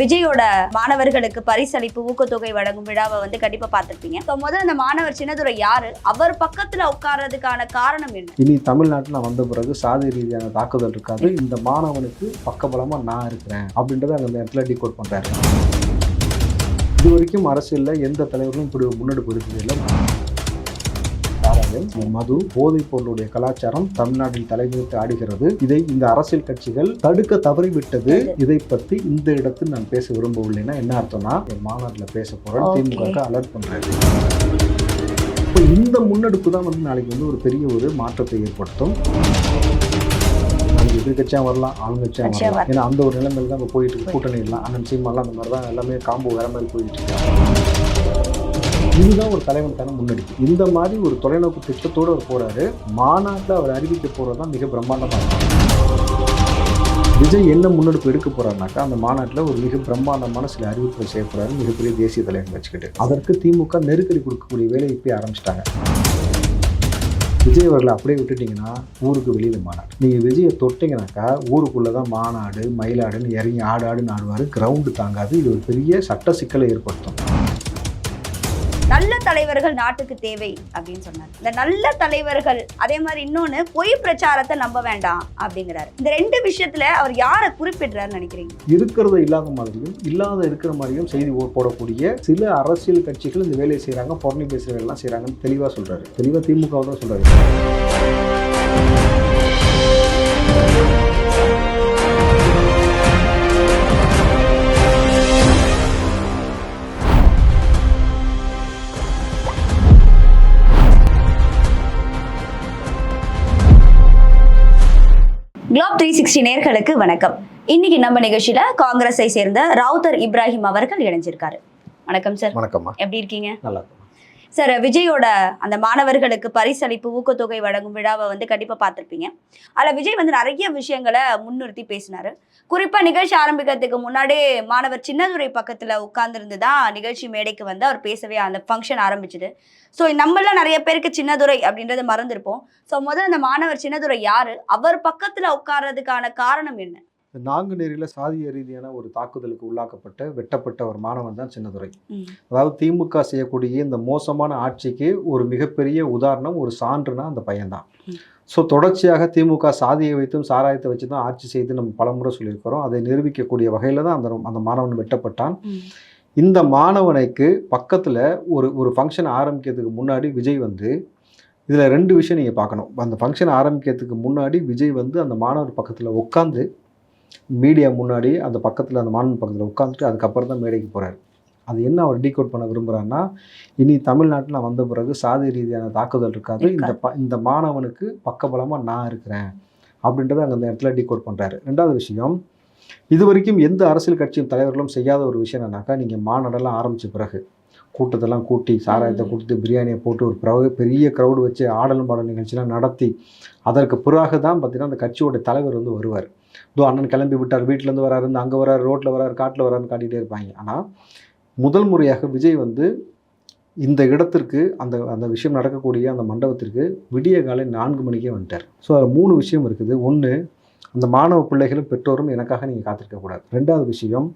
விஜயோட மாணவர்களுக்கு பரிசளிப்பு ஊக்கத்தொகை வழங்கும் விழாவை வந்து கண்டிப்பா பார்த்துருப்பீங்க. இப்போ முதல்ல அந்த மாணவர் சின்னதுரை யாரு? அவர் பக்கத்துல உட்கார்றதுக்கான காரணம் என்ன? இனி தமிழ்நாட்டில் வந்த பிறகு சாதி ரீதியான தாக்குதல் இருக்காது. இந்த மாணவனுக்கு பக்கபலமா நான் இருக்கிறேன் அப்படின்றத அந்த இடத்துல டிகோட் பண்றாரு. இது வரைக்கும் அரசியலில் எந்த தலைவர்களும் இப்படி முன்னெடுப்பு இருக்கிறது இல்லை. சாராயம், மது போதைப் பொருளுடைய கலாச்சாரம் தமிழ்நாட்டில் தலைவிரித்து ஆடுகிறது. இதை இந்த அரசியல் கட்சிகள் தடுக்க தவறிவிட்டது. இதை பத்தி இந்த இடத்தில் நான் பேச விரும்பவில்லைன்னா என்ன அர்த்தம்னா என் மாநாட்டில் பேச போறேன். திமுக அலர்ட் பண்றாரு. இப்போ இந்த முன்னெடுப்பு தான் வந்து நாளைக்கு வந்து ஒரு பெரிய ஒரு மாற்றத்தை ஏற்படுத்தும். எதிர்கட்சியா வரலாம் ஆளுங்கட்சியா கட்சியா வரலாம். ஏன்னா அந்த ஒரு நிலைமையில தான் இப்போ போயிட்டு இருக்கு. கூட்டணி எல்லாம் அண்ணன் சீமாலாம் அந்த மாதிரி தான் எல்லாமே காம்போ வேற மாதிரி போயிட்டு இருக்கு. இதுதான் ஒரு தலைவனுக்கான முன்னெடுப்பு. இந்த மாதிரி ஒரு தொலைநோக்கு திட்டத்தோடு அவர் போறாரு. மாநாட்டில் அவர் அறிவிக்க போறது தான் மிக பிரம்மாண்டமாக இருக்கும் விஜய் என்ன முன்னெடுப்பு எடுக்க போறாருனாக்கா அந்த மாநாட்டில் ஒரு மிக பிரம்மாண்டமான சில அறிவிப்புகள் செய்ய போறாரு மிகப்பெரிய தேசிய தலைவர் வச்சுக்கிட்டு. அதற்கு திமுக நெருக்கடி கொடுக்கக்கூடிய வேலையை இப்போ ஆரம்பிச்சிட்டாங்க. விஜய் அவர்களை அப்படியே விட்டுட்டீங்கன்னா ஊருக்கு வெளியில் மாநாடு. நீங்கள் விஜயை தொட்டிங்கனாக்கா ஊருக்குள்ளே தான் மாநாடு மயிலாடுன்னு இறங்கி ஆடு ஆடுன்னு ஆடுவார். கிரவுண்டு தாங்காது. இது ஒரு பெரிய சட்ட சிக்கலை ஏற்படுத்தும். தலைவர்கள் நாட்டுக்கு தேவை அப்படின்னு சொன்னார். இந்த நல்ல தலைவர்கள் அதே மாதிரி இன்னொன்னு பொய் பிரச்சாரத்தை நம்ப வேண்டாம் அப்படிங்கிறாரு. இந்த ரெண்டு விஷயத்துல அவர் யாரை குறிப்பிடுறாருன்னு நினைக்கிறீங்க? இருக்கிறத இல்லாத மாதிரியும் இல்லாத இருக்கிற மாதிரியும் செய்தி போடக்கூடிய சில அரசியல் கட்சிகள் இந்த வேலையை செய்கிறாங்க பொறணி பேசுகிற எல்லாம் செய்கிறாங்கன்னு தெளிவாக சொல்கிறாரு தெளிவாக திமுக தான் சொல்கிறாரு குளோப் த்ரீ சிக்ஸ்டி நேர்களுக்கு வணக்கம். இன்னைக்கு நம்ம நிகழ்ச்சியில காங்கிரஸை சேர்ந்த ராவுத்தர் இப்ராஹிம் அவர்கள் இணைஞ்சிருக்காரு. வணக்கம் சார் வணக்கம்மா. எப்படி இருக்கீங்க? நல்லா சார் விஜயோட அந்த மாணவர்களுக்கு பரிசளிப்பு ஊக்கத்தொகை வழங்கும் விழாவை வந்து கண்டிப்பாக பார்த்துருப்பீங்க. அதில் விஜய் வந்து நிறைய விஷயங்களை முன்னிறுத்தி பேசினார். குறிப்பாக நிகழ்ச்சி ஆரம்பிக்கிறதுக்கு முன்னாடி மாணவர் சின்னதுரை பக்கத்தில் உட்கார்ந்துருந்து தான் நிகழ்ச்சி மேடைக்கு வந்து அவர் பேசவே அந்த ஃபங்க்ஷன் ஆரம்பிச்சுது. ஸோ நம்மள நிறைய பேருக்கு சின்னதுரை அப்படின்றத மறந்துருப்போம். ஸோ முதல்ல அந்த மாணவர் சின்னதுரை யார்? அவர் பக்கத்தில் உட்கார்றதுக்கான காரணம் என்ன? நாங்குநேரியில் சாதிய ரீதியான ஒரு தாக்குதலுக்கு உள்ளாக்கப்பட்ட வெட்டப்பட்ட ஒரு மாணவன் தான் சின்னதுரை. அதாவது திமுக செய்யக்கூடிய இந்த மோசமான ஆட்சிக்கு ஒரு மிகப்பெரிய உதாரணம் ஒரு சான்றுனா அந்த பையன்தான். ஸோ தொடர்ச்சியாக திமுக சாதியை வைத்தும் சாராயத்தை வச்சு தான் ஆட்சி செய்து நம்ம பலமுறை சொல்லியிருக்கிறோம். அதை நிரூபிக்கக்கூடிய வகையில் தான் அந்த அந்த மாணவன் வெட்டப்பட்டான். இந்த மாணவனுக்கு பக்கத்தில் ஒரு ஒரு ஃபங்க்ஷன் ஆரம்பிக்கிறதுக்கு முன்னாடி விஜய் வந்து இதில் ரெண்டு விஷயம் நீங்கள் பார்க்கணும். அந்த ஃபங்க்ஷன் ஆரம்பிக்கிறதுக்கு முன்னாடி விஜய் வந்து அந்த மாணவர் பக்கத்தில் உட்காந்து மீடியா முன்னாடி அந்த பக்கத்தில் அந்த மாணவன் பக்கத்தில் உட்காந்துட்டு அதுக்கப்புறம் தான் மேடைக்கு போகிறாரு அது என்ன அவர் டீகோட் பண்ண விரும்புகிறாருன்னா இனி தமிழ்நாட்டில் வந்த பிறகு சாதி ரீதியான தாக்குதல் இருக்காது. இந்த ப இந்த மாணவனுக்கு பக்கபலமாக நான் இருக்கிறேன் அப்படின்றத அங்கே அந்த இடத்துல டீகோட் பண்ணுறாரு ரெண்டாவது விஷயம் இது வரைக்கும் எந்த அரசியல் கட்சியும் தலைவர்களும் செய்யாத ஒரு விஷயம் என்னன்னாக்கா நீங்கள் மாநாடெல்லாம் ஆரம்பித்த பிறகு. கூட்டத்தெல்லாம் கூட்டி சாராயத்தை. கொடுத்து பிரியாணியை போட்டு ஒரு பிரவ பெரிய க்ரௌடு வச்சு ஆடலும் பாடல் நிகழ்ச்சிலாம் நடத்தி அதற்கு பிறகு தான் பார்த்தீங்கன்னா அந்த கட்சியோட தலைவர் வந்து வருவார். இதோ அண்ணன் கிளம்பி விட்டார் வீட்டிலேருந்து வராரு இந்த அங்கே வராரு ரோட்டில் வராரு காட்டில் வராருன்னு காட்டிகிட்டே இருப்பாங்க. ஆனால் முதல் முறையாக விஜய் வந்து இந்த இடத்திற்கு அந்த அந்த விஷயம் நடக்கக்கூடிய அந்த மண்டபத்திற்கு விடிய காலை நான்கு மணிக்கே வந்துட்டார். ஸோ அதில் மூணு விஷயம் இருக்குது. ஒன்று அந்த மாணவ பிள்ளைகளும் பெற்றோரும் எனக்காக நீங்கள் காத்திருக்கக்கூடாது ரெண்டாவது விஷயம்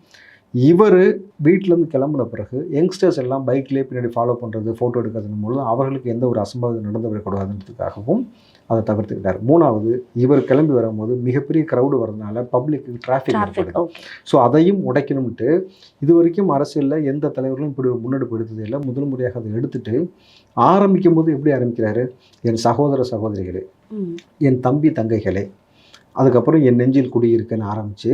இவர் வீட்டிலேருந்து கிளம்புன பிறகு யங்ஸ்டர்ஸ் எல்லாம் பைக்லேயே பின்னாடி ஃபாலோ பண்ணுறது ஃபோட்டோ எடுக்கிறதுன்னு மூலம் அவர்களுக்கு எந்த ஒரு அசம்பாவிதம் நடந்து வரக்கூடாதுன்றதுக்காகவும் அதை தவிர்த்துக்கிட்டார். மூணாவது இவர் கிளம்பி வரும்போது மிகப்பெரிய க்ரௌடு வரதுனால பப்ளிக்கு டிராஃபிக் ஏற்படுது. ஸோ அதையும் உடைக்கணும்ட்டு இது வரைக்கும் அரசியலில் எந்த தலைவர்களும் இப்படி ஒரு முன்னெடுப்பு எடுத்தது இல்லை. முதல் முறையாக அதை எடுத்துட்டு ஆரம்பிக்கும் போது எப்படி ஆரம்பிக்கிறாரு? என் சகோதர சகோதரிகளே என் தம்பி தங்கைகளே அதுக்கப்புறம் என் நெஞ்சில் குடியிருக்கன்னு ஆரம்பித்து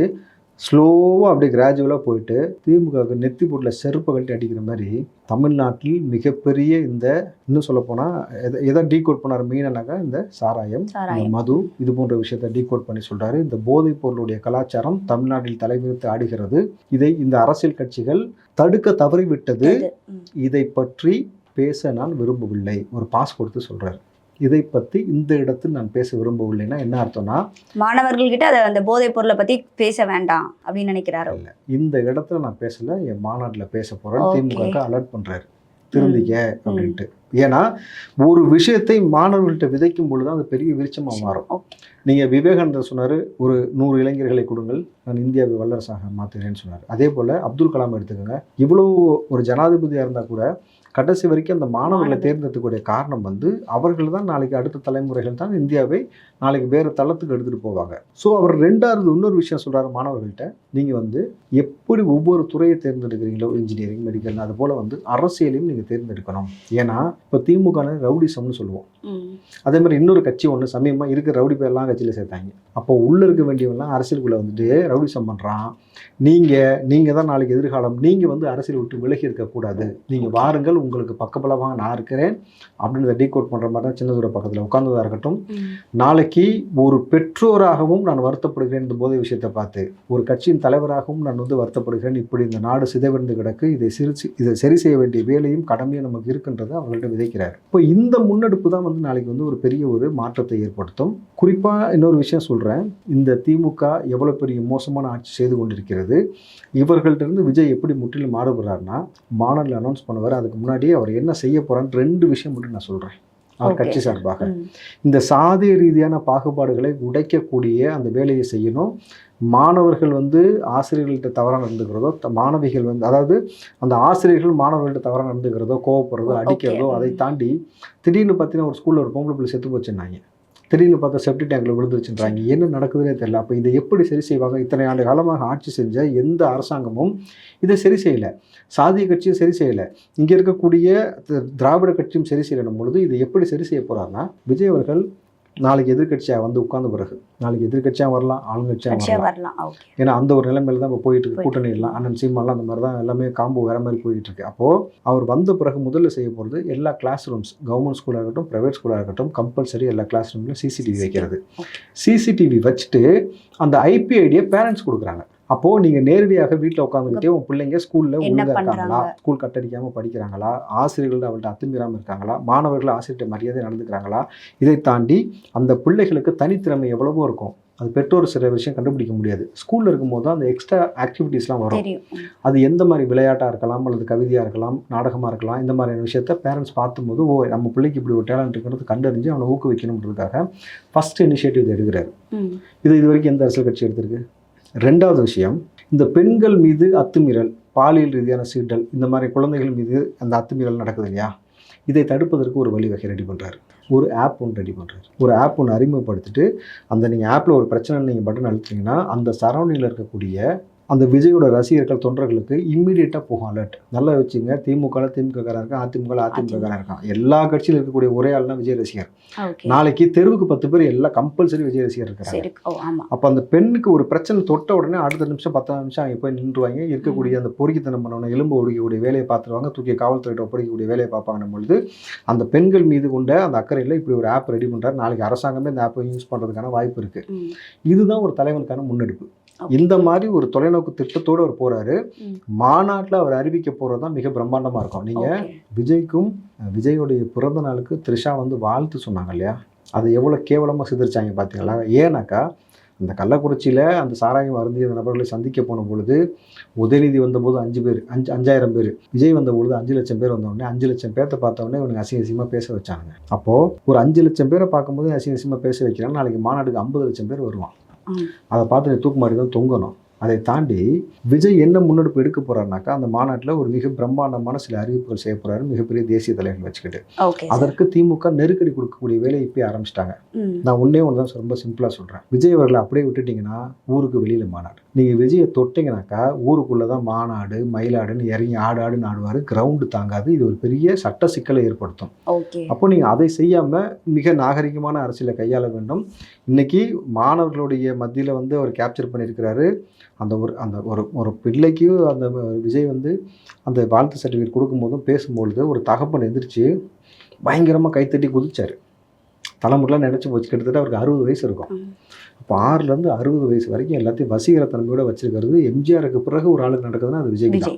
ஸ்லோவாக அப்படியே கிராஜுவலாக போயிட்டு திமுகவுக்கு நெத்தி போட்டில் செருப்பை கழட்டி அடிக்கிற மாதிரி தமிழ்நாட்டில் மிகப்பெரிய இந்த இன்னும் சொல்லப்போனால் எதை எதை டீகோட் பண்ணார் மெயினானாக்கா இந்த சாராயம் இந்த மது இது போன்ற விஷயத்தை டீகோட் பண்ணி சொல்றாரு. இந்த போதைப் பொருளுடைய கலாச்சாரம் தமிழ்நாட்டில் தலைவிரித்து ஆடுகிறது. இதை இந்த அரசியல் கட்சிகள் தடுக்க தவறிவிட்டது. இது, பற்றி பேச நான் விரும்பவில்லை. ஒரு பாஸ் கொடுத்து சொல்றாரு. இதை பற்றி இந்த இடத்தில் நான் பேச விரும்பவில்லைன்னா என்ன அர்த்தம்னா மாணவர்கள்கிட்ட அதை அந்த போதைப் பொருளை பத்தி பேச வேண்டாம் அப்படின்னு நினைக்கிறாரு? இந்த இடத்துல நான் பேசல என் மாநாட்டில் பேச போறேன். Okay. திமுக அலர்ட் பண்றாரு. திருந்திக்க அப்படின்ட்டு. ஏன்னா ஒரு விஷயத்தை மாணவர்கள்ட்ட விதைக்கும் பொழுது அது பெரிய விருட்சமாக மாறும். நீங்கள் விவேகானந்தர் சொன்னார் ஒரு நூறு இளைஞர்களை கொடுங்கள் நான் இந்தியாவை வல்லரசாக மாற்றுகிறேன்னு சொன்னார். அதே போல் அப்துல் கலாம் எடுத்துக்கோங்க. இவ்வளோ ஒரு ஜனாதிபதியாக இருந்தால் கூட கடைசி வரைக்கும் அந்த மாணவர்களை மாணவர். தேர்ந்தெடுக்கக்கூடிய காரணம் வந்து அவர்கள் தான் நாளைக்கு அடுத்த தலைமுறைகள் தான் இந்தியாவை நாளைக்கு வேறு தளத்துக்கு எடுத்துகிட்டு போவாங்க. ஸோ அவர் ரெண்டாவது இன்னொரு விஷயம் சொல்கிறாரு மாணவர்கள்ட்ட. நீங்கள் வந்து எப்படி ஒவ்வொரு துறையை தேர்ந்தெடுக்கிறீங்களோ இன்ஜினியரிங் மெடிக்கல் அது போல் வந்து அரசியலையும் நீங்கள் தேர்ந்தெடுக்கணும். ஏன்னா இப்போ திமுக ரவுடிசம்னு சொல்லுவோம். அதே மாதிரி இன்னொரு கட்சி ஒன்று சமயமாக இருக்கிற ரவுடி பேர்லாம் கட்சியில் சேர்த்தாங்க. அப்போ உள்ளே இருக்க வேண்டியவெல்லாம் அரசியலுக்குள்ளே வந்துட்டு ரவுடிசம் பண்ணுறான் நீங்கள் நீங்கள் தான் நாளைக்கு எதிர்காலம். நீங்கள் வந்து அரசியல் விட்டு விலகி இருக்கக்கூடாது நீங்கள் வாருங்கள் உங்களுக்கு பக்கபலமாக நான் இருக்கிறேன் அப்படின்னு டீ கோட் பண்ணுற மாதிரி தான் சின்னதூர பக்கத்தில் உட்கார்ந்ததா இருக்கட்டும். நாளைக்கு ஒரு பெற்றோராகவும் நான் வருத்தப்படுகிறேன் இந்த போதை விஷயத்தை பார்த்து. ஒரு கட்சியின் தலைவராகவும் நான் வந்து வருத்தப்படுகிறேன். இப்படி இந்த நாடு சிதைவடைந்து கிடக்கு. இதை சிரிச்சு இதை சரி செய்ய வேண்டிய வேலையும் கடமையும் நமக்கு இருக்குன்றதை அவங்கள்ட்ட விதைக்கிறார். இப்போ இந்த முன்னெடுப்பு தான் வந்து நாளைக்கு வந்து ஒரு பெரிய ஒரு மாற்றத்தை ஏற்படுத்தும். குறிப்பாக இன்னொரு விஷயம் சொல்கிறேன் இந்த திமுக எவ்வளோ பெரிய மோசமான ஆட்சி செய்து கொண்டிருக்கிறது இவர்கள்ட்ட இருந்து விஜய் எப்படி முற்றிலும் மாறுபடுறாருன்னா மாநில அனௌன்ஸ் பண்ணுவார். அதுக்கு முன்னாடியே அவர் என்ன செய்ய போகிறான்னு ரெண்டு விஷயம் மட்டும் நான் சொல்கிறேன் அவர். கட்சி சார்பாக. இந்த சாதிய ரீதியான பாகுபாடுகளை உடைக்கக்கூடிய அந்த வேலையை செய்யணும். மாணவர்கள் வந்து ஆசிரியர்கள்ட்ட தவறாக நடந்துக்கிறதோ மாணவிகள் வந்து அதாவது அந்த ஆசிரியர்கள் மாணவர்கள்ட்ட தவறாக நடந்துக்கிறதோ கோவப்படுறதோ. அடிக்கிறதோ அதை தாண்டி திடீர்னு பார்த்தீங்கன்னா ஒரு ஸ்கூலில் ஒரு பொம்பளை பிள்ளை செத்து போச்சுன்னாங்க. திடீர்னு பார்த்தா செப்டி டேங்கில் விழுந்துருச்சுன்றாங்க. என்ன நடக்குதுன்னே தெரியல. அப்போ இதை எப்படி சரி செய்வாங்க? இத்தனை ஆண்டு காலமாக ஆட்சி செஞ்ச எந்த அரசாங்கமும் இதை சரி செய்யலை. சாதிய கட்சியும் சரி செய்யலை. இங்கே இருக்கக்கூடிய திராவிட கட்சியும் சரி செய்யணும் பொழுது இதை எப்படி சரி செய்ய போகிறாங்கன்னா விஜய் அவர்கள் நாளைக்கு எதிர்க்கட்சியாக வந்து உட்கார்ந்த பிறகு நாளைக்கு எதிர்க்கட்சியாக வரலாம் ஆளுங்கட்சியாக கட்சியா வரலாம். ஏன்னா அந்த ஒரு நிலைமையில தான் இப்போ போயிட்டு இருக்கு. கூட்டணி எல்லாம் அண்ணன் சீமாலாம் அந்த மாதிரி தான் எல்லாமே காம்போ வேற மாதிரி போயிட்டு இருக்கு. அப்போது அவர் வந்த பிறகு முதல்ல செய்ய போகிறது எல்லா கிளாஸ் ரூம்ஸ் கவர்மெண்ட் ஸ்கூலாக இருக்கட்டும் ப்ரைவேட் ஸ்கூலாக இருக்கட்டும் கம்பல்சரி எல்லா கிளாஸ் ரூம்லையும் சிசிடிவி வைக்கிறது. சிசிடிவி வச்சுட்டு அந்த ஐபி ஐடியை பேரண்ட்ஸ் கொடுக்குறாங்க. அப்போது நீங்கள் நேரடியாக வீட்டில் உட்காந்துக்கிட்டே உன் பிள்ளைங்க ஸ்கூலில் ஒழுங்காக இருக்காங்களா? ஸ்கூல் கட்டடிக்காமல் படிக்கிறாங்களா? ஆசிரியர்கள் அவள்கிட்ட அத்துமீறாமல் இருக்காங்களா? மாணவர்கள் ஆசிரியர்கிட்ட மரியாதை நடந்துக்கிறாங்களா? இதை தாண்டி அந்த பிள்ளைகளுக்கு தனித்திறமை எவ்வளவோ இருக்கும். அது பெற்றோர் சில விஷயம் கண்டுபிடிக்க முடியாது. ஸ்கூலில் இருக்கும்போது அந்த எக்ஸ்ட்ரா ஆக்டிவிட்டீஸ்லாம் வரும். அது எந்த மாதிரி விளையாட்டாக இருக்கலாம் அல்லது கவிதையாக இருக்கலாம் நாடகமாக இருக்கலாம் இந்த மாதிரியான விஷயத்த பேரண்ட்ஸ் பார்க்கும்போது ஓ நம்ம பிள்ளைக்கு இப்படி ஒரு டேலண்ட் இருக்கிறது கண்டறிஞ்சு அவனை ஊக்குவிக்கணுன்றதுக்காக ஃபஸ்ட் இனிஷியேட்டிவ் எடுக்கிறாரு. இது இது வரைக்கும் எந்த அரசியல் கட்சி எடுத்திருக்கு? ரெண்டாவது விஷயம் இந்த பெண்கள் மீது அத்துமீறல் பாலியல் ரீதியான சீட்டல் இந்த மாதிரி குழந்தைகள் மீது அந்த அத்துமீறல் நடக்குது இல்லையா? இதை தடுப்பதற்கு ஒரு வழிவகை ரெடி பண்ணுறாரு ஒரு ஆப் ஒன்று ரெடி பண்ணுறாரு ஒரு ஆப் ஒன்று அறிமுகப்படுத்திட்டு அந்த நீங்கள் ஆப்பில் ஒரு பிரச்சனை நீங்கள் பட்டன் அழுத்திங்கன்னா அந்த சரௌண்டிங்கில் இருக்கக்கூடிய அந்த விஜயோட ரசிகர்கள் தொண்டர்களுக்கு இம்மீடியட்டாக போகும் அலர்ட் நல்லா வச்சுங்க திமுக திமுக காரன் இருக்கான் அதிமுக அதிமுக காரன் இருக்கான். எல்லா கட்சியில் இருக்கக்கூடிய ஒரே ஆள்னா விஜய் ரசிகர். நாளைக்கு தெருவுக்கு பத்து பேர் எல்லாம் கம்பல்சரி விஜய் ரசிகர் இருக்கிறாங்க அப்போ அந்த பெண்ணுக்கு ஒரு பிரச்சனை தொட்ட உடனே அடுத்த நிமிஷம் பத்து நிமிஷம் அங்கே போய் நின்றுவாங்க. இருக்கக்கூடிய அந்த பொறுக்கித்தனம் பண்ணவன எலும்பு ஒடிக்கக்கூடிய வேலையை பார்த்துருவாங்க. தூக்கி காவல்துறையிட்ட ஒப்படைக்கக்கூடிய வேலையை பார்ப்பாங்க பொழுது அந்த பெண்கள் மீது கொண்ட அந்த அக்கறையில் இப்படி ஒரு ஆப் ரெடி பண்ணுறாரு நாளைக்கு அரசாங்கமே இந்த ஆப்பை யூஸ் பண்ணுறதுக்கான வாய்ப்பு இருக்குது. இதுதான் ஒரு தலைவனுக்கான முன்னெடுப்பு. இந்த மாதிரி ஒரு தொலைநோக்கு திட்டத்தோடு அவர் போறாரு. மாநாட்டில் அவர் அறிவிக்க போகிறது தான் மிக பிரம்மாண்டமாக இருக்கும். நீங்கள் விஜய்க்கும் விஜயோடைய பிறந்த நாளுக்கு த்ரிஷா வந்து வாழ்த்து சொன்னாங்க இல்லையா? அதை எவ்வளோ கேவலமாக சிதறிச்சாங்க பார்த்தீங்களா ஏன்னாக்கா அந்த கள்ளக்குறிச்சியில் அந்த சாராயம் அருந்திய நபர்களை சந்திக்க போன பொழுது உதயநிதி வந்தபோது அஞ்சு பேர் அஞ்சு அஞ்சாயிரம் பேர். விஜய் வந்த பொழுது அஞ்சு லட்சம் பேர் வந்த உடனே அஞ்சு லட்சம் பேர்த்த பார்த்த உடனே இவனுக்கு அசிங்க அசிங்கமாக பேச வச்சாங்க அப்போது ஒரு அஞ்சு லட்சம் பேரை பார்க்கும்போது அசிங்க அசிங்கமாக பேச வைக்கிறான் நாளைக்கு மாநாட்டுக்கு ஐம்பது லட்சம் பேர் வருவான். அதை பார்த்து தூக்கு மாதிரி தான் தொங்கணும். அதை தாண்டி விஜய் என்ன முன்னெடுப்பு எடுக்க போறாருனாக்கா அந்த மாநாட்டில் ஒரு மிக பிரம்மாண்டமான சில அறிவிப்புகள் செய்ய போறாரு மிகப்பெரிய தேசிய தலைவர்கள் வச்சுக்கிட்டு. அதற்கு திமுக நெருக்கடி கொடுக்கக்கூடிய வேலையை இப்பயே ஆரம்பிச்சிட்டாங்க. நான் ஒன்னே ஒன்று தான் ரொம்ப சிம்பிளாக சொல்கிறேன் விஜய் அவர்களை அப்படியே விட்டுட்டீங்கன்னா ஊருக்கு வெளியில் மாநாடு. நீங்கள் விஜயை தொட்டிங்கனாக்கா ஊருக்குள்ளே தான் மாநாடு மயிலாடுன்னு இறங்கி ஆடு ஆடுன்னு ஆடுவார் கிரவுண்டு தாங்காது. இது ஒரு பெரிய சட்ட சிக்கலை ஏற்படுத்தும். அப்போ நீங்கள் அதை செய்யாமல் மிக நாகரிகமான அரசியலை கையாள வேண்டும். இன்னைக்கு மாணவர்களுடைய மத்தியில் வந்து அவர் கேப்சர் பண்ணியிருக்கிறாரு. அந்த ஒரு அந்த ஒரு ஒரு பிள்ளைக்கு அந்த விஜய் வந்து அந்த வாழ்த்து சர்டிஃபிகேட் கொடுக்கும்போதும் பேசும்பொழுது ஒரு தகப்பன் எந்திரிச்சு பயங்கரமாக கைத்தட்டி குதிச்சார். தலைமுறைலாம் நினச்சி போச்சு. கிட்டத்தட்ட அவருக்கு அறுபது வயசு இருக்கும். ம். அப்போ ஆறுலேருந்து அறுபது வயசு வரைக்கும் எல்லாத்தையும் வசீகர தன்மையோட வச்சிருக்கிறது எம்ஜிஆருக்கு பிறகு ஒரு ஆளுக்கு நடக்குதுன்னா அது விஜய். தான்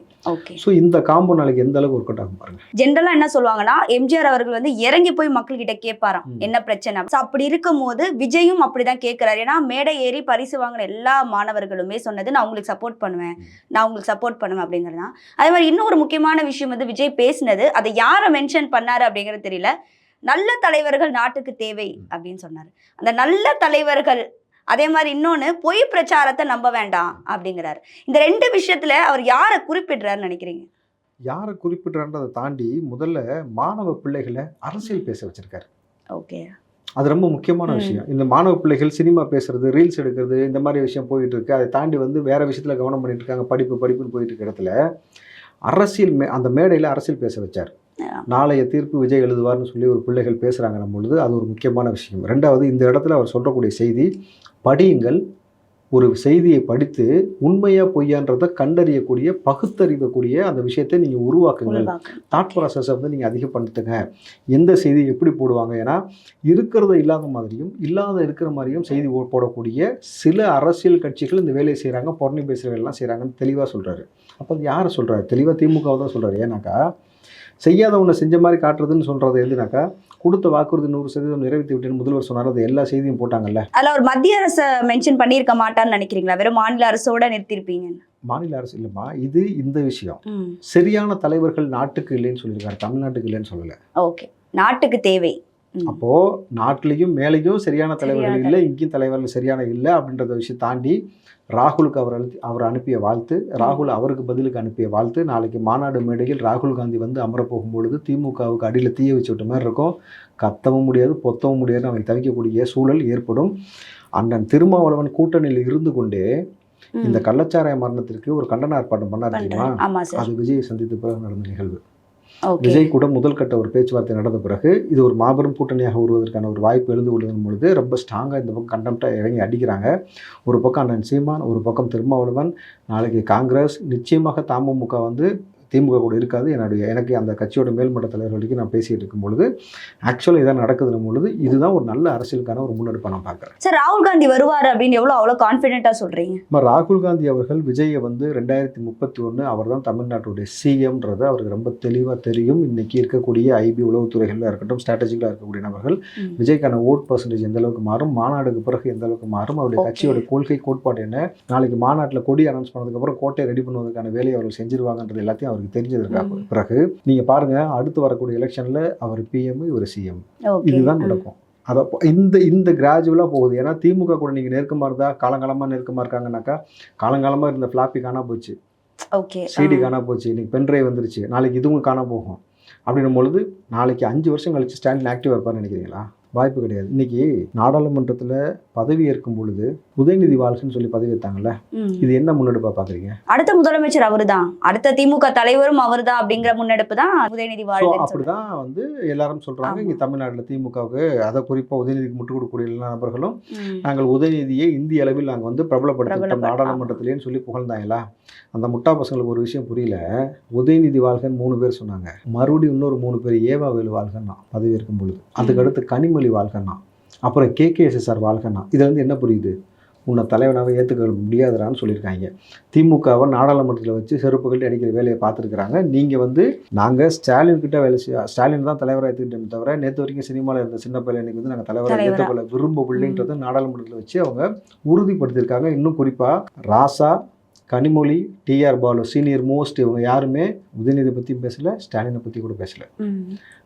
ஸோ இந்த காம்போ நாளைக்கு எந்த அளவுக்கு ஒர்க் அவுட் ஆகும் பாருங்க. ஜென்ரலா என்ன சொல்லுவாங்கன்னா எம்ஜிஆர் அவர்கள் வந்து இறங்கி போய் மக்கள் கிட்ட கேட்பாராம். என்ன பிரச்சனை? So, அப்படி இருக்கும்போது விஜயும் அப்படிதான் கேட்கிறாரு. ஏன்னா மேடை ஏறி பரிசு வாங்கின எல்லா மாணவர்களுமே சொன்னது நான் உங்களுக்கு சப்போர்ட் பண்ணுவேன். நான் உங்களுக்கு சப்போர்ட் பண்ணுவேன் அப்படிங்கிறது தான் அதே மாதிரி இன்னொரு முக்கியமான விஷயம் வந்து விஜய் பேசினது அதை யாரை மென்ஷன் பண்ணாரு அப்படிங்கிறது தெரியல. நல்ல தலைவர்கள் நாட்டுக்கு தேவை அப்படின்னு சொன்னாரு. அந்த நல்ல தலைவர்கள் அதே மாதிரி இன்னொன்னு பொய் பிரச்சாரத்தை நம்ப வேண்டாம் அப்படிங்கிறாரு. இந்த ரெண்டு விஷயத்துல அவர் யாரை குறிப்பிடுறாருன்னு நினைக்கிறீங்க? யாரை குறிப்பிட்றான்றதை தாண்டி முதல்ல மாணவ பிள்ளைகளை அரசியல் பேச வச்சிருக்காரு. ஓகே. அது ரொம்ப முக்கியமான. விஷயம். இந்த மாணவ பிள்ளைகள் சினிமா பேசுறது ரீல்ஸ் எடுக்கிறது இந்த மாதிரி விஷயம் போயிட்டு இருக்கு. அதை தாண்டி வந்து வேற விஷயத்துல கவனம் பண்ணிட்டு இருக்காங்க. படிப்பு படிப்புன்னு போயிட்டு இருக்க இடத்துல அரசியல் மே அந்த மேடையில் அரசியல் பேச வச்சார். நாளைய தீர்ப்பு விஜய் எழுதுவார்னு சொல்லி ஒரு பிள்ளைகள் பேசுகிறாங்கன்னும் பொழுது அது ஒரு முக்கியமான விஷயம். ரெண்டாவது இந்த இடத்துல அவர் சொல்லக்கூடிய செய்தி படியுங்கள். ஒரு செய்தியை படித்து உண்மையா பொய்யான்றதை கண்டறியக்கூடிய பகுத்தறிவக்கூடிய அந்த விஷயத்தை நீங்கள் உருவாக்குங்கள். தாட் ப்ராசஸை வந்து நீங்கள் அதிகப்படுத்துங்க. எந்த செய்தி எப்படி போடுவாங்க? ஏன்னா இருக்கிறத இல்லாத மாதிரியும் இல்லாத இருக்கிற மாதிரியும் செய்தி போடக்கூடிய சில அரசியல் கட்சிகள் இந்த வேலையை செய்கிறாங்க பொறணி பேசுகிறவெல்லாம் செய்கிறாங்கன்னு தெளிவாக சொல்கிறாரு அப்போ அது யாரை சொல்கிறாரு தெளிவாக திமுகவை தான் சொல்கிறாரு ஏன்னாக்கா செய்யாதவனை செஞ்ச மாதிரி காட்டுறதுன்னு சொல்கிறது எதுனாக்கா கொடுத்த வாக்குறுதி நூறு சதவீதம் நிறைவேற்றி விட்டேன்னு முதல்வர் சொன்னார். அது எல்லா செய்தியும் போட்டாங்கல்ல? அதுல ஒரு மத்திய அரசை மென்ஷன் பண்ணியிருக்க மாட்டான்னு நினைக்கிறீங்களா? வெறும் மாநில அரசோட நிறுத்திருப்பீங்க மாநில அரசு இல்லைம்மா இது இந்த விஷயம். சரியான தலைவர்கள் நாட்டுக்கு இல்லைன்னு சொல்லியிருக்காரு தமிழ்நாட்டுக்கு இல்லைன்னு சொல்லலை. ஓகே நாட்டுக்கு தேவை. அப்போ நாட்டிலையும் மேலேயும் சரியான தலைவர்கள் இல்லை இங்கேயும் தலைவர்கள் சரியான இல்லை அப்படின்றத விஷயம் தாண்டி ராகுலுக்கு அவர் அழுத்தி அவர் அனுப்பிய வாழ்த்து. ராகுல் அவருக்கு பதிலுக்கு அனுப்பிய வாழ்த்து. நாளைக்கு மாநாடு மேடையில் ராகுல் காந்தி வந்து அமர போகும்பொழுது திமுகவுக்கு அடியில் தீய வச்சு விட்ட மாதிரி இருக்கும். கத்தவும் முடியாது பொத்தவும் முடியாது அவங்க தவிக்கக்கூடிய சூழல் ஏற்படும். அண்ணன் திருமாவளவன் கூட்டணியில் இருந்து கொண்டே. இந்த கள்ளச்சாராய மரணத்திற்கு ஒரு கண்டன ஆர்ப்பாட்டம் பண்ணார் தெரியுமா? அது விஜயை சந்தித்த பிறகு நடந்த நிகழ்வு. விஜய் கூட முதல் கட்ட ஒரு பேச்சுவார்த்தை நடந்த பிறகு இது ஒரு மாபெரும் கூட்டணியாக உருவதற்கான ஒரு வாய்ப்பு எழுந்து கொள்ளும் பொழுது ரொம்ப ஸ்ட்ராங்காக இந்த பக்கம் கண்டம்ட்டாக இறங்கி அடிக்கிறாங்க. ஒரு பக்கம் அண்ணன் சீமான் ஒரு பக்கம் திருமாவளவன் நாளைக்கு காங்கிரஸ். நிச்சயமாக தமுமுக வந்து திமுக கூட இருக்காது என்னுடைய எனக்கு அந்த கட்சியோட மேல்மட்ட தலைவர் வரைக்கும் நான் பேசிட்டு இருக்கும் பொழுது ஆக்சுவலாக இதான் நடக்குதுன்னும் பொழுது இதுதான் ஒரு நல்ல அரசியலுக்கான ஒரு முன்னெடுப்பை நான் பார்க்குறேன் சார் ராகுல் காந்தி வருவாரு அப்படின்னு எவ்வளவு அவ்வளவு கான்பிடென்ட்டா சொல்றீங்க நம்ம ராகுல் காந்தி அவர்கள் விஜயை வந்து ரெண்டாயிரத்தி முப்பத்தி ஒன்று அவர் தான் தமிழ்நாட்டுடைய சிஎம்ன்றது அவருக்கு ரொம்ப தெளிவாக தெரியும் இன்னைக்கு இருக்கக்கூடிய ஐபி உளவுத்துறைகளில் இருக்கட்டும் ஸ்ட்ராட்டஜிக்கலாக இருக்கக்கூடிய நபர்கள். விஜய்க்கான ஓட் பர்சன்டேஜ் எந்த அளவுக்கு மாறும் மாநாடுக்கு பிறகு எந்த அளவுக்கு மாறும் அவருடைய. கட்சியோட கொள்கை கோட்பாடு என்ன நாளைக்கு மாநாட்டில் கொடி அனௌன்ஸ் பண்ணதுக்கப்புறம் கோட்டையை ரெடி பண்ணுவதற்கான வேலையை அவர்கள் செஞ்சிருவாங்கன்றது எல்லாத்தையும் அவருக்கு தெரிஞ்சதற்காக. பிறகு நீங்கள் பாருங்க அடுத்து வரக்கூடிய எலெக்ஷனில் அவர் பிஎம் இவர் சிஎம் இதுதான் நடக்கும் அதை இந்த இந்த கிராஜுவலாக போகுது. ஏன்னா திமுக கூட நீங்கள் நெருக்கமாக இருந்தால் காலங்காலமாக நெருக்கமாக இருக்காங்கனாக்கா காலங்காலமாக இருந்த ஃப்ளாப்பி காணா போச்சு. ஓகே. சிடி காணா போச்சு. இன்னைக்கு பென்ட்ரைவ் வந்துருச்சு. நாளைக்கு இதுவும் காணா போகும். அப்படின்னும் பொழுது நாளைக்கு அஞ்சு வருஷம் கழிச்சு ஸ்டாலின் ஆக்டிவாக இருப்பார்னு நினைக்கிறீங்களா? வாய்ப்பு கிடையாது. இன்னைக்கு நாடாளுமன்றத்தில் பதவி ஏற்கும் பொழுது உதயநிதி வாழ்க்கைன்னு சொல்லி பதவி ஏற்றாங்கல்ல இது என்ன முன்னெடுப்பாக பார்க்குறீங்க அடுத்த முதலமைச்சர் அவர்தான். அடுத்த திமுக தலைவரும் அவர்தான் அப்படிங்கிற முன்னெடுப்பு தான் உதயநிதி வாழ்க்கை அப்படிதான் வந்து எல்லாரும் சொல்றாங்க. இங்கே தமிழ்நாட்டில் திமுகவுக்கு அதை குறிப்பாக உதயநிதிக்கு முட்டுக் கொடுக்கக்கூடிய எல்லா நபர்களும் நாங்கள் உதயநிதியை இந்திய அளவில் நாங்கள் வந்து பிரபலப்படுத்திட்டோம். பிரபலப்படுத்த- நாடாளுமன்றத்திலேன்னு சொல்லி புகழ்ந்தாங்களா அந்த முட்டா பசங்களுக்கு ஒரு விஷயம் புரியல. உதயநிதி வாழ்கன்னு மூணு பேர் சொன்னாங்க. மறுபடியும் இன்னொரு மூணு பேர் ஏவா வேலு வாழ்கன்னா பதவி இருக்கும் பொழுது. அதுக்கு அடுத்து கனிமொழி வாழ்கன்னா அப்புறம் கேகேஎஸ்எஸ்ஆர் வாழ்கன்னா. இதுல இருந்து என்ன புரியுது? உன்னை தலைவனாக ஏற்றுக்க முடியாதுடான்னு சொல்லியிருக்காங்க. திமுகவை நாடாளுமன்றத்தில் வச்சு செருப்பு கட்டி அடிக்கிற வேலையை பார்த்துருக்குறாங்க. நீங்கள் வந்து நாங்கள் ஸ்டாலின் கிட்ட வேலை செய்ய ஸ்டாலின் தான் தலைவராக ஏற்றுக்கிட்டோம் தவிர நேற்று வரைக்கும் சினிமாவில் இருந்த சின்ன பையன் இன்னைக்கு வந்து நாங்கள் தலைவராக தலைவரா. ஏற்றுக்கொள்ள விரும்பவில்லைன்றதை நாடாளுமன்றத்தில் வச்சு அவங்க உறுதிப்படுத்தியிருக்காங்க. இன்னும் குறிப்பாக Raja Kanimozhi TR Baalu senior most இவங்க யாருமே உதயநிதி பற்றியும் பேசல ஸ்டாலினை பற்றி கூட பேசல.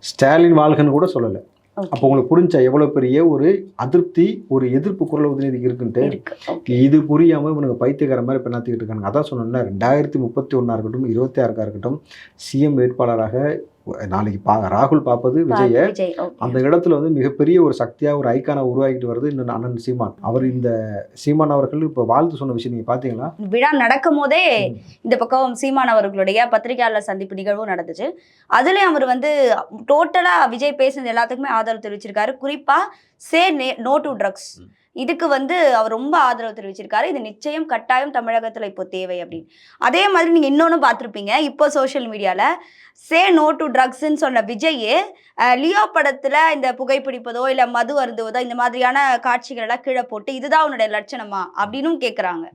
ஸ்டாலின் வாழ்கன்னு கூட சொல்லலை. அப்போ உங்களுக்கு புரிஞ்சா எவ்வளோ பெரிய ஒரு அதிருப்தி ஒரு எதிர்ப்பு குரல் உதயநிதிக்கு இருக்குன்ட்டு. இது புரியாம இவனுக்கு பைத்தியக்கார மாதிரி பெண்ணாத்திக்கிட்டு இருக்காங்க அதான் சொன்னேன்ல ரெண்டாயிரத்தி முப்பத்தி ஒன்றா இருக்கட்டும் இருபத்தி ஆறுக்கா இருக்கட்டும் சிஎம் வேட்பாளராக நாளைக்கு பா ராகுல் பார்ப்பது விஜய. அந்த இடத்துல வந்து மிகப்பெரிய ஒரு சக்தியாக ஒரு ஐக்கான உருவாக்கிட்டு வருது இன்னும் அண்ணன் சீமான். அவர் இந்த சீமான் அவர்கள் இப்போ வாழ்த்து சொன்ன விஷயம் நீங்கள் பார்த்தீங்களா? விழா நடக்கும் போதே. இந்த பக்கம் சீமான் அவர்களுடைய பத்திரிகையாளர் சந்திப்பு நிகழ்வும் நடந்துச்சு. அதுலயும் அவர் வந்து டோட்டலா விஜய் பேசுனது எல்லாத்துக்குமே ஆதரவு தெரிவிச்சிருக்காரு. குறிப்பா சே நோ டு ட்ரக்ஸ் இதுக்கு வந்து அவர் ரொம்ப ஆதரவு தெரிவிச்சிருக்காரு. இது நிச்சயம் கட்டாயம் தமிழகத்துல இப்போ தேவை அப்படின்னு. அதே மாதிரி நீங்க இன்னொன்னு பார்த்துருப்பீங்க. இப்போ சோஷியல் மீடியால சே நோ டு ட்ரக்ஸ்ன்னு சொன்ன விஜயே லியோ படத்துல இந்த புகைப்பிடிப்பதோ இல்ல மது அருந்துவதோ இந்த மாதிரியான காட்சிகள் எல்லாம் கீழே போட்டு இதுதான் உன்னுடைய லட்சணமா? அப்படின்னும் கேக்குறாங்க.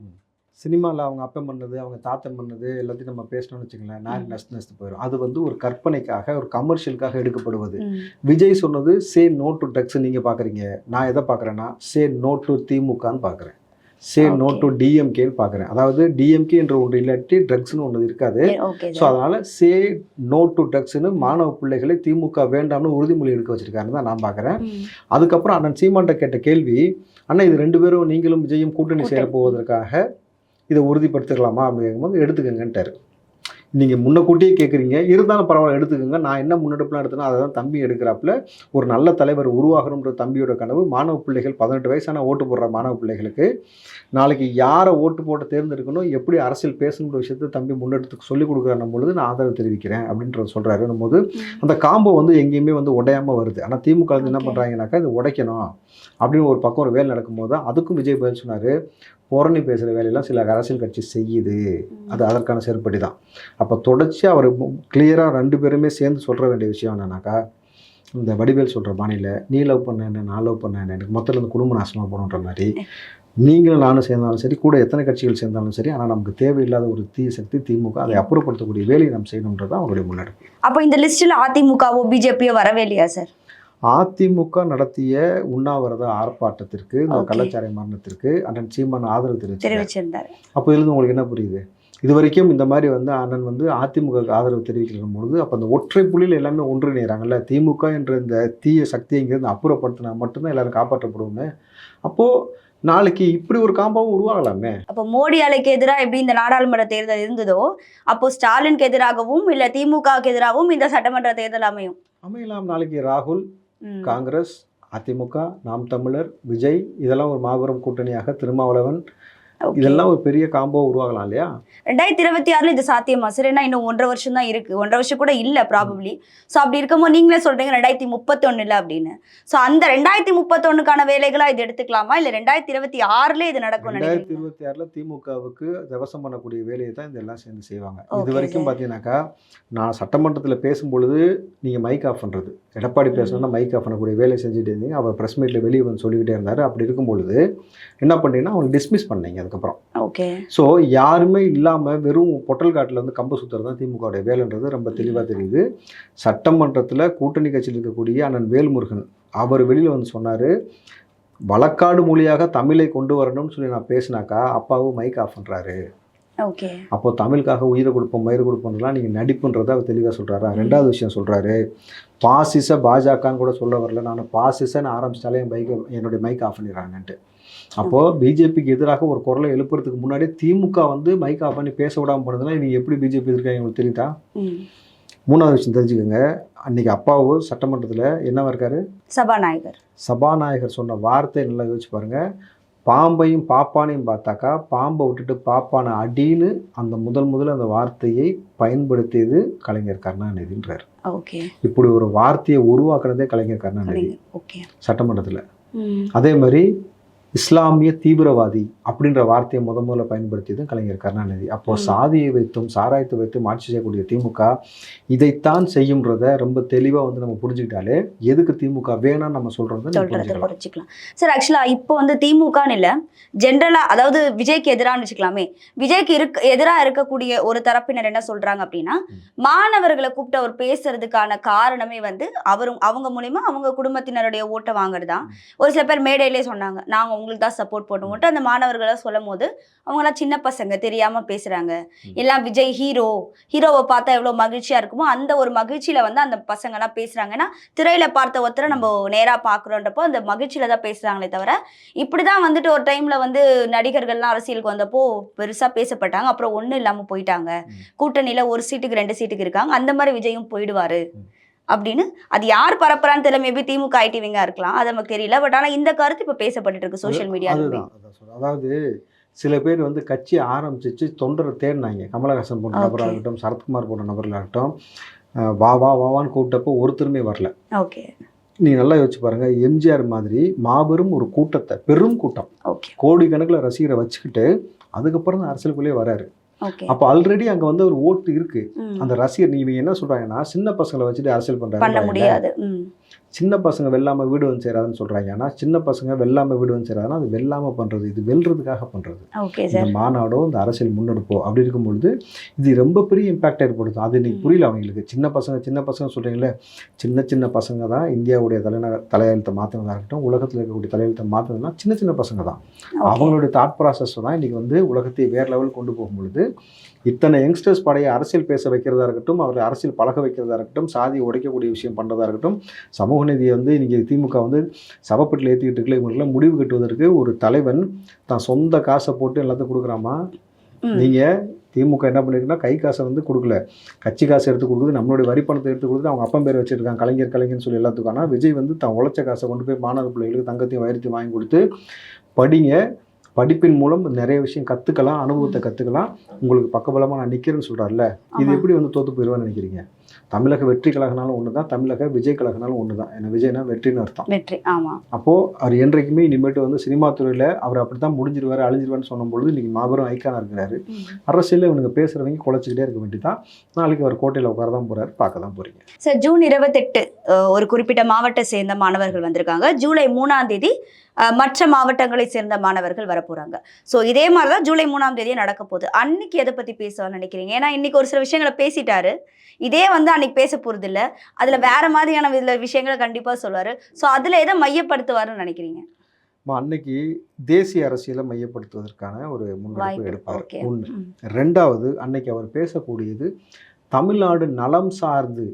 சினிமாவில் அவங்க அப்பன் பண்ணது அவங்க தாத்தன் பண்ணது எல்லாத்தையும் நம்ம பேசணும்னு வச்சுங்களேன் நான். நஷ்ட நஷ்டம் போயிடும் அது வந்து ஒரு கற்பனைக்காக ஒரு கமர்ஷியலுக்காக எடுக்கப்படுவது. விஜய் சொன்னது சே நோ டு ட்ரக்ஸ் நீங்கள் பார்க்குறீங்க நான் எதை பார்க்குறேன்னா சே நோ டு திமுகன்னு பார்க்குறேன் சே நோ. டு டிஎம்கேன்னு பார்க்குறேன் அதாவது டிஎம்கே என்ற ஒன்று இல்லாட்டி ட்ரக்ஸ்னு ஒன்று இருக்காது. ஸோ அதனால் சே நோ டு ட்ரக்ஸ்னு மாணவ பிள்ளைகளை திமுக வேண்டாம்னு உறுதிமொழி எடுக்க வச்சிருக்காருன்னு தான் நான் பார்க்குறேன் அதுக்கப்புறம் அண்ணன் சீமான்ட்ட கேட்ட கேள்வி அண்ணன் இது ரெண்டு பேரும் நீங்களும் விஜயும் கூட்டணி சேர. போவதற்காக இதை உறுதிப்படுத்திக்கலாமா அப்படிங்கும்போது எடுத்துக்கங்கன்ட்டார். நீங்கள் முன்னக்கூட்டியே கேட்குறீங்க இருந்தாலும் பரவாயில்ல எடுத்துக்கோங்க. நான் என்ன முன்னெடுப்புலாம் எடுத்தேனோ அதை தான் தம்பி எடுக்கிறாப்புல. ஒரு நல்ல தலைவர் உருவாகணுன்ற தம்பியோட கனவு மாணவ பிள்ளைகள் பதினெட்டு வயசான ஓட்டு போடுற மாணவ பிள்ளைகளுக்கு. நாளைக்கு யாரை ஓட்டு போட்டு தேர்ந்தெடுக்கணும் எப்படி அரசியல் பேசணுன்ற விஷயத்தை தம்பி முன்னெடுத்து சொல்லிக் கொடுக்குறான் பொழுது நான் ஆதரவு தெரிவிக்கிறேன் அப்படின்றத சொல்கிறாரு போது அந்த காம்போ வந்து எங்கேயுமே வந்து உடையாம வருது. ஆனால் திமுக வந்து என்ன. பண்ணுறாங்கனாக்கா இது உடைக்கணும். அப்படின்னு ஒரு பக்கம் ஒரு வேலை நடக்கும்போது அதுக்கும் விஜய் பதில் சொன்னார். புறணி பேசுகிற வேலையெல்லாம் சில அரசியல் கட்சி செய்யுது. அது அதற்கான செயற்படி தான். அப்போ தொடர்ச்சி அவர் கிளியராக ரெண்டு பேருமே சேர்ந்து சொல்கிற வேண்டிய விஷயம் என்னன்னாக்கா இந்த வடிவேல் சொல்கிற பாணியில் நீ லவ் பண்ண என்ன நான் லவ் பண்ண என்ன எனக்கு மொத்தத்தில் இந்த குடும்ப நாசமாக போகணுன்ற மாதிரி நீங்களும் நானும் சேர்ந்தாலும் சரி கூட எத்தனை கட்சிகள் சேர்ந்தாலும் சரி ஆனால் நமக்கு தேவையில்லாத ஒரு தீய சக்தி திமுக அதை அப்புறப்படுத்தக்கூடிய வேலையை நம்ம செய்யணுன்றது அவருடைய முன்னெடுப்பு. அப்போ இந்த லிஸ்ட்ல அதிமுகவோ பிஜேபியோ வரவே இல்லையா சார் அதிமுக நடத்திய உண்ணாவிரத ஆர்ப்பாட்டத்திற்கு இந்த. கள்ளச்சாரை மரணத்திற்கு அண்ணன் சீமான் ஆதரவு தெரிவிச்சிருந்தாரு. அப்போ இதுலேருந்து உங்களுக்கு என்ன புரியுது? இது வரைக்கும் இந்த மாதிரி வந்து அண்ணன் வந்து அதிமுக ஆதரவு தெரிவிக்கிற பொழுது அப்போ அந்த ஒற்றை புள்ளியில் எல்லாமே ஒன்றிணைகிறாங்கல்ல திமுக என்ற இந்த தீய சக்தியை இங்கிருந்து அப்புறப்படுத்தினா மட்டும்தான் எல்லாரும் காப்பாற்றப்படுவோமே. அப்போது நாளைக்கு இப்படி ஒரு காம்பாவும் உருவாகலாமே? அப்போ மோடி அலைக்கு எதிராக எப்படி இந்த நாடாளுமன்ற தேர்தல் இருந்ததோ அப்போ ஸ்டாலினுக்கு எதிராகவும் இல்ல திமுகவுக்கு எதிராகவும் இந்த சட்டமன்ற தேர்தல் அமையும்? அமையலாம் நாளைக்கு ராகுல். காங்கிரஸ் அதிமுக நாம் தமிழர் விஜய் இதெல்லாம் ஒரு மாபெரும் கூட்டணியாக திருமாவளவன் இதெல்லாம் ஒரு பெரிய காம்போ உருவாகலாம் இல்லையா? ரெண்டாயிரத்தி இருபத்தி ஆறுல இது சாத்தியமா? சார் ஏன்னா இன்னும் ஒன்றரை வருஷம் தான் இருக்கு. ஒன்றரை வருஷம் கூட இல்ல ப்ராபப்ளி ஸோ அப்படி இருக்கும்போது நீங்களே சொல்றீங்க ரெண்டாயிரத்தி முப்பத்தொன்னு இல்ல அப்படின்னு. ஸோ அந்த ரெண்டாயிரத்தி முப்பத்தொன்னுக்கான வேலைகளா இது எடுத்துக்கலாமா? இல்ல ரெண்டாயிரத்தி இருபத்தி ஆறுல இது நடக்கும் ரெண்டாயிரத்தி இருபத்தி ஆறில் திமுகவுக்கு தவசம் பண்ணக்கூடிய வேலையை தான் இதெல்லாம் சேர்ந்து செய்வாங்க. இது வரைக்கும். பார்த்தீங்கன்னாக்கா நான் சட்டமன்றத்தில் பேசும்பொழுது நீங்கள் மைக் ஆஃப் பண்ணுறது எடப்பாடி பேசணும்னா மைக் ஆஃப் பண்ணக்கூடிய வேலையை செஞ்சுட்டு இருந்தீங்க. அவர் ப்ரெஸ் மீட்டில் வெளியே வந்து சொல்லிக்கிட்டே இருந்தார். அப்படி இருக்கும் பொழுது என்ன பண்ணீங்கன்னா அவங்க டிஸ்மிஸ் பண்ணீங்க. அதுக்கப்புறம். ஓகே. ஸோ யாருமே இல்லாமல் வெறும் பொட்டல் காட்டில் வந்து கம்பு சுற்றுறது தான் திமுகவுடைய வேலைன்றது ரொம்ப தெளிவாக தெரியுது. சட்டமன்றத்தில் கூட்டணி கட்சியில் இருக்கக்கூடிய அண்ணன் வேல்முருகன் அவர் வெளியில் வந்து சொன்னார் வழக்காடு மொழியாக தமிழை கொண்டு வரணும்னு சொல்லி நான் பேசினாக்கா அப்பாவும் மைக் ஆஃப் பண்ணுறாரு ஓகே. அப்போ தமிழுக்காக உயிரை கொடுப்போம் மயிறு கொடுப்போம்லாம் நீங்கள் நடிப்புன்றதை அவர் தெளிவாக சொல்கிறாரு ரெண்டாவது விஷயம் சொல்கிறாரு பாசிச பாஜகன்னு கூட சொல்ல வரல. நான் பாசிசன்னு ஆரம்பிச்சிட்டாலே என் பைக்கை என்னுடைய மைக் ஆஃப் பண்ணிடுறாங்கன்ட்டு. அப்போது பிஜேபிக்கு எதிராக ஒரு குரலை எழுப்புறதுக்கு முன்னாடி திமுக வந்து மைக் ஆஃப் பண்ணி பேச விடாமல் போனதுன்னா இவங்க எப்படி பிஜேபி எதிர்க்காங்க உங்களுக்கு தெரியுதா. மூணாவது விஷயம் தெரிஞ்சுக்கோங்க. அன்னைக்கு அப்பாவும் சட்டமன்றத்தில் என்னவா இருக்காரு? சபாநாயகர். சபாநாயகர் சொன்ன வார்த்தை நல்லா யோசிச்சு பாருங்க. பாம்பையும் பாப்பானையும் பார்த்தாக்கா பாம்பை விட்டுட்டு பாப்பானை அடின்னு அந்த முதல் முதல்ல அந்த வார்த்தையை பயன்படுத்தியது கலைஞர் கருணாநிதின்றார். ஓகே. இப்படி ஒரு வார்த்தையை உருவாக்குனதே கலைஞர் கருணாநிதி. ஓகே. சட்டமன்றத்தில். அதே மாதிரி இஸ்லாமிய தீவிரவாதி அப்படின்ற வார்த்தையை முத முதல்ல பயன்படுத்தியது கலைஞர் கருணாநிதி. அப்போ ம். சாதியை வைத்தும் சாராயத்தை வைத்தும் ஆட்சி செய்யக்கூடிய திமுக இதைத்தான் செய்யும்ன்றத ரொம்ப தெளிவா வந்து நம்ம புரிஞ்சுக்கிட்டாலே எதுக்கு திமுக வேணாம்னு நம்ம சொல்றதை புரிஞ்சுக்கலாம். சார் ஆக்சுவலா இப்போ வந்து திமுகன்னு இல்ல ஜென்ரலா அதாவது விஜய்க்கு எதிரான்னு வச்சுக்கலாமே. விஜய்க்கு இருக்க எதிரா இருக்கக்கூடிய ஒரு தரப்பினர் என்ன சொல்றாங்க அப்படின்னா. மாணவர்களை கூப்பிட்டு அவர் பேசுறதுக்கான காரணமே வந்து அவரும் அவங்க மூலியமா அவங்க குடும்பத்தினருடைய ஓட்டை வாங்குறது? தான் ஒரு சில பேர் மேடையிலே சொன்னாங்க நாங்க உங்களுக்கு தான் சப்போர்ட் பண்ணுவோம்ட்டு அந்த மாணவர்களை சொல்லும் போது அவங்களாம் சின்ன பசங்க தெரியாம பேசுறாங்க. ம். எல்லாம் விஜய் ஹீரோ ஹீரோவை பார்த்தா எவ்வளவு மகிழ்ச்சியா இருக்குமோ அந்த ஒரு மகிழ்ச்சியில வந்து அந்த பசங்க எல்லாம் பேசுறாங்க. ஏன்னா திரையில பார்த்த ஒருத்தரை நம்ம நேரா பாக்குறோன்றப்போ அந்த மகிழ்ச்சியில தான் பேசுறாங்களே தவிர இப்படிதான் வந்துட்டு ஒரு டைம்ல வந்து நடிகர்கள்லாம் அரசியலுக்கு வந்தப்போ பெருசா பேசப்பட்டாங்க. அப்புறம் ஒண்ணும் இல்லாம போயிட்டாங்க. கூட்டணியில ஒரு சீட்டுக்கு ரெண்டு சீட்டுக்கு இருக்காங்க. அந்த மாதிரி விஜயும் போயிடுவாரு. அப்படின்னு. அது யார் பரப்புறான்னு தெரியல மேபி திமுக ஐடிவிங்கா இருக்கலாம். அது நமக்கு தெரியல. பட் ஆனா இந்த கருத்து இப்ப பேசப்பட்டு இருக்கு சோஷியல் சொல்றேன். அதாவது சில பேர் வந்து கட்சி ஆரம்பிச்சிச்சு தொண்டரை தேடினாங்க. கமலஹாசன் போன்ற Okay. நபராகட்டும் சரத்குமார் போன்ற நபர்களாகட்டும் வா வா வான்னு கூப்பிட்டப்போ ஒருத்தருமே வரல. ஓகே நீங்க நல்லா யோசிச்சு பாருங்க எம்ஜிஆர் மாதிரி மாபெரும் ஒரு கூட்டத்தை பெரும் கூட்டம் கோடிக்கணக்கில் ரசிகரை வச்சுக்கிட்டு அதுக்கப்புறம் தான் அரசியலுக்குள்ளே வராரு. அப்போ ஆல்ரெடி அங்க வந்து ஒரு ஓட்டு இருக்கு. அந்த ரசிகர் நீங்க என்ன சொல்றாங்கன்னா சின்ன பசங்களை வச்சுட்டு அரசியல் பண்ண பண்றாங்க. சின்ன பசங்க வெல்லாம வீடு வந்து சேராதுன்னு சொல்றாங்க. ஆனா சின்ன பசங்க வெல்லாம வீடு வந்து சேராதுன்னா அது வெல்லாம பண்றது இது வெல்றதுக்காக பண்றது. ஓகே இந்த மாநாடோ இந்த அரசியல் முன்னெடுப்போ அப்படி இருக்கும்பொழுது இது ரொம்ப பெரிய இம்பாக்ட் ஏற்படுத்தும். அது இன்னைக்கு. புரியல அவங்களுக்கு. சின்ன பசங்க சின்ன பசங்க சொல்றீங்களே சின்ன சின்ன பசங்க தான் இந்தியாவுடைய தலைநகர் தலையெழுத்தை மாற்றினதா இருக்கட்டும் உலகத்தில் இருக்கக்கூடிய தலையெழுத்தை மாற்றினதுனா சின்ன சின்ன பசங்க தான். அவங்களுடைய தாட் ப்ராசஸ் தான் இன்னைக்கு வந்து உலகத்தை வேற லெவல் கொண்டு போகும்பொழுது இத்தனை யங்ஸ்டர்ஸ் படைய அரசியல் பேச வைக்கிறதா இருக்கட்டும் அவரை அரசியல் பழக வைக்கிறதா இருக்கட்டும் சாதியை உடைக்கக்கூடிய விஷயம் பண்ணுறதா இருக்கட்டும் சமூக நீதியை வந்து இன்னைக்கு திமுக வந்து சவப்பட்டில் ஏற்றிக்கிட்டு இருக்கல இவங்களுக்குலாம் முடிவு கட்டுவதற்கு ஒரு தலைவன் தான் சொந்த காசை போட்டு எல்லாத்தையும் கொடுக்குறாமா? ம். நீங்க திமுக என்ன பண்ணிருக்குன்னா கை காசை வந்து கொடுக்கல. கட்சி காசை எடுத்து கொடுக்குது நம்மளுடைய வரி பணத்தை எடுத்து கொடுக்குது அவங்க அப்பன் பேர் வச்சிருக்காங்க கலைஞர் கலைஞர்னு சொல்லி எல்லாத்துக்கும். ஆனால் விஜய் வந்து தான் உழைச்ச காசை கொண்டு போய் மாணவ பிள்ளைகளுக்கு தங்கத்தையும் வைரத்தையும் வாங்கி கொடுத்து படிங்க படிப்பின் மூலம் நிறைய விஷயம் கற்றுக்கலாம் அனுபவத்தை கற்றுக்கலாம் உங்களுக்கு பக்கபலமாக நான் நிற்கிறேன்னு சொல்கிறார்ல இது. எப்படி வந்து தோத்து போயிடுவேன்னு நினைக்கிறீங்க? தமிழக வெற்றி கழகனாலும் ஒன்று தான் தமிழக விஜய் கழகனாலும் ஒன்று தான் ஏன்னா விஜய்னா வெற்றின்னு அர்த்தம். வெற்றி ஆமா. அப்போது அவர் என்றைக்குமே இனிமேட்டு வந்து சினிமா துறையில் அவர் அப்படி தான் முடிஞ்சிருவார் அழிஞ்சிருவார்னு சொன்னும் பொழுது இன்றைக்கி மாபெரும் ஐக்கானாக இருக்கிறாரு. ம். அரசியலில் இவனுங்க பேசுகிறவங்க குலைச்சிக்கிட்டே இருக்க வேண்டியதான் நாளைக்கு அவர் கோட்டையில் உட்கார தான் போகிறாரு பார்க்க தான் போகிறீங்க சார் ஜூன் இருபத்தெட்டு ஒரு குறிப்பிட்ட மாவட்ட சேர்ந்த மாணவர்கள் வந்திருக்காங்க. ஜூலை மூணாம் தேதி மற்ற மாவட்டங்களை சேர்ந்த மாணவர்கள் வரப்போறாங்க. ஸோ இதே மாதிரி தான் ஜூலை மூணாம் தேதியே நடக்க போகுது. அன்னைக்கு எதை பத்தி பேசலாம்னு நினைக்கிறீங்க? ஏன்னா இன்னைக்கு ஒரு சில விஷயங்களை பேசிட்டாரு. இதே வந்து அன்னைக்கு பேச போறது இல்ல அதுல வேற மாதிரியான இதுல விஷயங்களை கண்டிப்பா சொல்லுவாரு. ஸோ அதுல எதை மையப்படுத்துவாருன்னு நினைக்கிறீங்க? அன்னைக்கு தேசிய அரசியலை மையப்படுத்துவதற்கான ஒரு முன்னெடுப்பு எடுப்பார். ஒன்று ரெண்டாவது அன்னைக்கு அவர் பேசக்கூடியது தமிழ்நாடு நலம் சார்ந்து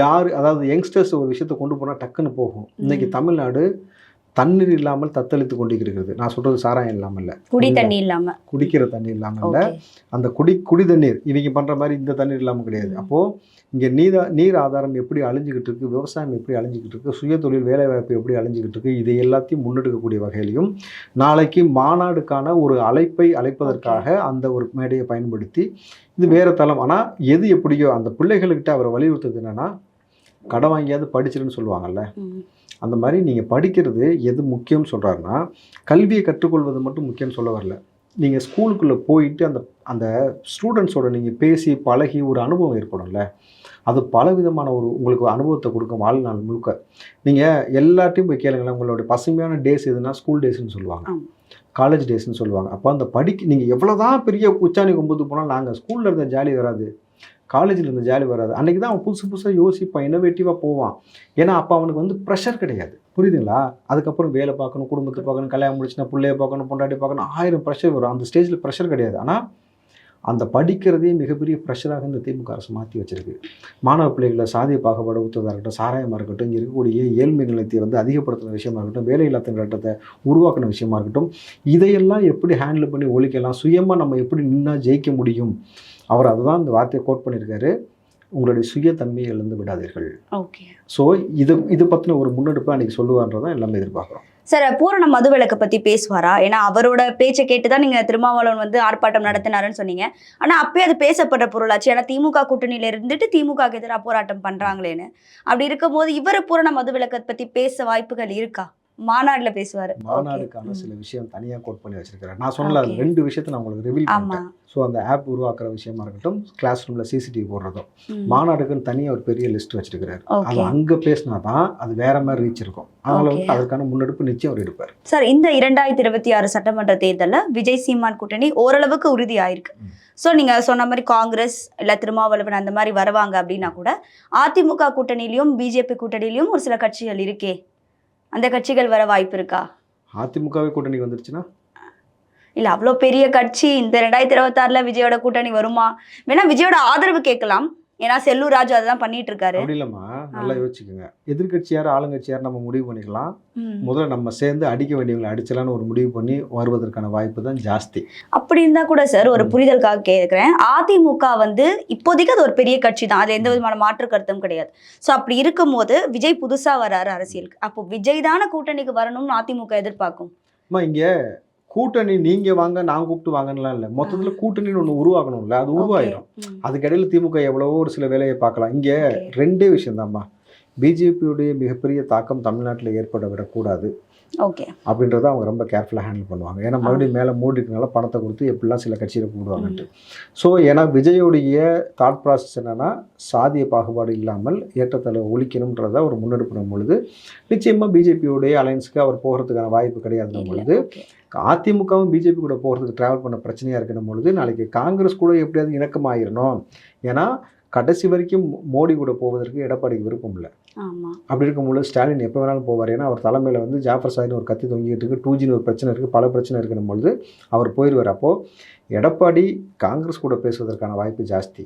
யார் அதாவது யங்ஸ்டர்ஸ் ஒரு விஷயத்தை கொண்டு போனால் டக்குன்னு போகும். இன்னைக்கு. தமிழ்நாடு தண்ணீர் இல்லாமல் தத்தளித்து கொண்டிருக்கிறது. நான் சொல்றது சாராயம் இல்லாமல் இல்லை. குடி தண்ணி இல்லாம. குடிக்கிற தண்ணி இல்லாமல் இல்லை. அந்த குடி குடி தண்ணீர் இவங்க பண்ற மாதிரி இந்த தண்ணீர் இல்லாமல் கிடையாது. அப்போ இங்க நீர் நீர் ஆதாரம் எப்படி அழிஞ்சுக்கிட்டு இருக்கு விவசாயம் எப்படி அழிஞ்சுக்கிட்டு இருக்கு சுயதொழில் வேலைவாய்ப்பு எப்படி அழிஞ்சுக்கிட்டு இருக்கு இதை எல்லாத்தையும் முன்னெடுக்கக்கூடிய வகையிலையும் நாளைக்கு மாநாடுக்கான ஒரு அழைப்பை அழைப்பதற்காக அந்த ஒரு மேடையை பயன்படுத்தி இது வேற தளம். ஆனா எது எப்படியோ அந்த பிள்ளைகள்கிட்ட அவரை வலியுறுத்துறது என்னன்னா கடன் வாங்கியாவது படிச்சிருன்னு சொல்லுவாங்கல்ல. அந்த மாதிரி நீங்கள் படிக்கிறது எது முக்கியம்னு சொல்கிறாருன்னா கல்வியை கற்றுக்கொள்வது மட்டும் முக்கியம்னு சொல்ல வரல. நீங்கள் ஸ்கூலுக்குள்ளே போயிட்டு அந்த அந்த ஸ்டூடெண்ட்ஸோட நீங்கள் பேசி பழகி ஒரு அனுபவம் ஏற்படும்ல. அது பலவிதமான ஒரு உங்களுக்கு அனுபவத்தை கொடுக்கும் வாழ்நாள் முழுக்க. நீங்கள் எல்லாத்தையும் போய் கேளுங்களேன் உங்களுடைய பசுமையான டேஸ் எதுனா ஸ்கூல் டேஸ்னு சொல்லுவாங்க. காலேஜ் டேஸ்னு சொல்லுவாங்க. அப்போ அந்த படிக்க நீங்கள் எவ்வளோதான் பெரிய உச்சாணி கும்பத்து போனால் நாங்கள் ஸ்கூலில் இருந்த ஜாலி வராது. காலேஜில் இருந்த ஜாலி வராது. அன்றைக்கி தான் அவன் புதுசு புதுசாக யோசிப்பான் இன்னோவேட்டிவாக போவான். ஏன்னா அப்போ அவனுக்கு வந்து ப்ரெஷர் கிடையாது. புரியுதுங்களா? அதுக்கப்புறம் வேலை பார்க்கணும் குடும்பத்தை பார்க்கணும் கல்யாணம் முடிச்சுனா பிள்ளைய பார்க்கணும் பொண்டாட்டி பார்க்கணும் ஆயிரம் ப்ரெஷர் வரும். அந்த ஸ்டேஜில் ப்ரெஷர் கிடையாது. ஆனால் அந்த படிக்கிறதே மிகப்பெரிய ப்ரெஷராக இந்த திமுக அரசு மாற்றி வச்சிருக்கு. மாணவ பிள்ளைகளை சாதிய பாகுபாடு ஊற்றுவதாக இருக்கட்டும் சாராயமாக இருக்கட்டும் இங்கே இருக்கக்கூடிய ஏழ்மை நிலையத்தை வந்து அதிகப்படுத்தின விஷயமா இருக்கட்டும் வேலையில்லா திண்டாட்டத்தை உருவாக்கின விஷயமா இருக்கட்டும் இதையெல்லாம் எப்படி ஹேண்டில் பண்ணி ஒழிக்கலாம்? சுயமாக நம்ம எப்படி நின்னா ஜெயிக்க முடியும்? அவர் அதுதான் இந்த வார்த்தையை கோட் பண்ணியிருக்காரு. உங்களுடைய சுயத்தன்மையை இழந்து விடாதீர்கள். ஓகே ஸோ இது இது பற்றின ஒரு முன்னெடுப்பை அன்றைக்கி சொல்லுவான்றதான் எல்லாமே எதிர்பார்க்குறோம். சார் பூரண மதுவிலக்கை பத்தி பேசுவாரா? ஏன்னா அவரோட பேச்சை கேட்டுதான் நீங்க திருமாவளவன் வந்து ஆர்ப்பாட்டம் நடத்தினாருன்னு சொன்னீங்க. ஆனா அப்பயே அது பேசப்பட்ட பொருளாச்சு. ஏன்னா திமுக கூட்டணியில இருந்துட்டு திமுக எதிராக போராட்டம் பண்றாங்களேன்னு. அப்படி இருக்கும்போது இவர் பூரண மதுவிலக்கை பத்தி பேச வாய்ப்புகள் இருக்கா? மாநாடுல பேசுவாரு. மாநாடுக்கான. சில விஷயம் தனியாக கோட் பண்ணி வச்சிருக்கிறேன் நான் சொன்னல. ரெண்டு விஷயத்தை நான் உங்களுக்கு ரிவீல் ஆமா. பண்ணிட்டேன். ஸோ அந்த ஆப் உருவாக்குற விஷயமா இருக்கட்டும் கிளாஸ் ரூமில் சிசிடிவி போடுறதும். மாநாடுக்குன்னு தனியாக ஒரு பெரிய லிஸ்ட் வச்சிருக்கிறாரு. அது அங்கே பேசினா தான் அது வேற மாதிரி ரீச் இருக்கும். அதனால வந்து. அதற்கான முன்னெடுப்பு நிச்சயம் அவர் எடுப்பார். சார் இந்த இரண்டாயிரத்தி இருபத்தி ஆறு சட்டமன்ற தேர்தல்ல விஜய் சீமான் கூட்டணி ஓரளவுக்கு உறுதி ஆயிருக்கு. ஸோ நீங்க சொன்ன மாதிரி காங்கிரஸ் இல்ல திருமாவளவன் அந்த மாதிரி வருவாங்க அப்படின்னா கூட அதிமுக கூட்டணியிலயும் பிஜேபி கூட்டணியிலயும் ஒரு சில கட்சிகள் இருக்கே. அந்த கட்சிகள் வர வாய்ப்பு இருக்கா அதிமுகவே கூட்டணிக்கு வந்துருச்சுன்னா? இல்ல அவ்வளோ பெரிய கட்சி இந்த ரெண்டாயிரத்தி இருபத்தாறுல விஜயோட கூட்டணி வருமா? வேணா விஜயோட ஆதரவு கேட்கலாம். ஏன்னா செல்லூர் ராஜு அதான் பண்ணிட்டு இருக்காரு அப்படி இல்லைம்மா. நல்லா யோசிச்சுக்கோங்க. எதிர்கட்சி யார் ஆளுங்கட்சி யார் நம்ம முடிவு பண்ணிக்கலாம். முதல்ல நம்ம சேர்ந்து அடிக்க வேண்டியவங்களை அடிச்சலான்னு ஒரு முடிவு பண்ணி வருவதற்கான வாய்ப்பு தான் ஜாஸ்தி. அப்படி இருந்தா கூட சார் ஒரு. புரிதலுக்காக கேட்குறேன் அதிமுக வந்து இப்போதைக்கு அது ஒரு பெரிய கட்சி தான். அது எந்த விதமான மாற்று கருத்தும் கிடையாது. ஸோ அப்படி இருக்கும்போது விஜய் புதுசா வராரு அரசியலுக்கு. அப்போ விஜய் தானே கூட்டணிக்கு வரணும்னு அதிமுக எதிர்பார்க்கும். இங்க கூட்டணி நீங்க வாங்க நான் கூப்பிட்டு வாங்கலாம் இல்லை. மொத்தத்துல கூட்டணின்னு ஒன்று உருவாக்கணும்ல அது உருவாயிரும். Okay. ம். அதுக்கிடையில திமுக எவ்வளவோ ஒரு சில வேலையை பார்க்கலாம். இங்க. ரெண்டே விஷயம் தான்மா பிஜேபியுடைய மிகப்பெரிய தாக்கம் தமிழ்நாட்டில் ஏற்பட விடக்கூடாது. ஓகே. அப்படின்றத அவங்க ரொம்ப கேர்ஃபுல்லாக ஹேண்டில் பண்ணுவாங்க. ஏன்னா மறுபடியும் மேலே மூடிக்கனால பணத்தை கொடுத்து எப்படிலாம் சில கட்சியில் கூடுவாங்கன்ட்டு ஸோ ஏன்னா விஜயோடைய தாட் ப்ராசஸ் என்னன்னா சாதிய பாகுபாடு இல்லாமல் ஏற்றத்தலை ஒழிக்கணுன்றத ஒரு முன்னெடுப்பிடும் பொழுது நிச்சயமாக பிஜேபியோடைய அலைன்ஸுக்கு அவர் போகிறதுக்கான வாய்ப்பு கிடையாதுன்னும் பொழுது. அதிமுகவும் பிஜேபி கூட போகிறதுக்கு ட்ராவல் பண்ண பிரச்சனையாக இருக்கணும் பொழுது நாளைக்கு காங்கிரஸ் கூட எப்படியாவது இணக்கமாயிரணும். ஏன்னா கடைசி வரைக்கும் மோடி கூட போவதற்கு எடப்பாடிக்கு விருப்பம் இல்லை அப்படி இருக்கும்போது ஸ்டாலின் எப்போ வேணாலும் போவார். ஏன்னா அவர் தலைமையில் வந்து ஜாஃபர் சாதின்னு ஒரு கத்தி தொங்கிட்டு இருக்கு. டூ ஜின்னு ஒரு பிரச்சனை இருக்குது பல பிரச்சனை இருக்கணும் பொழுது அவர் போயிடுவார் அப்போது எடப்பாடி காங்கிரஸ் கூட பேசுவதற்கான வாய்ப்பு ஜாஸ்தி.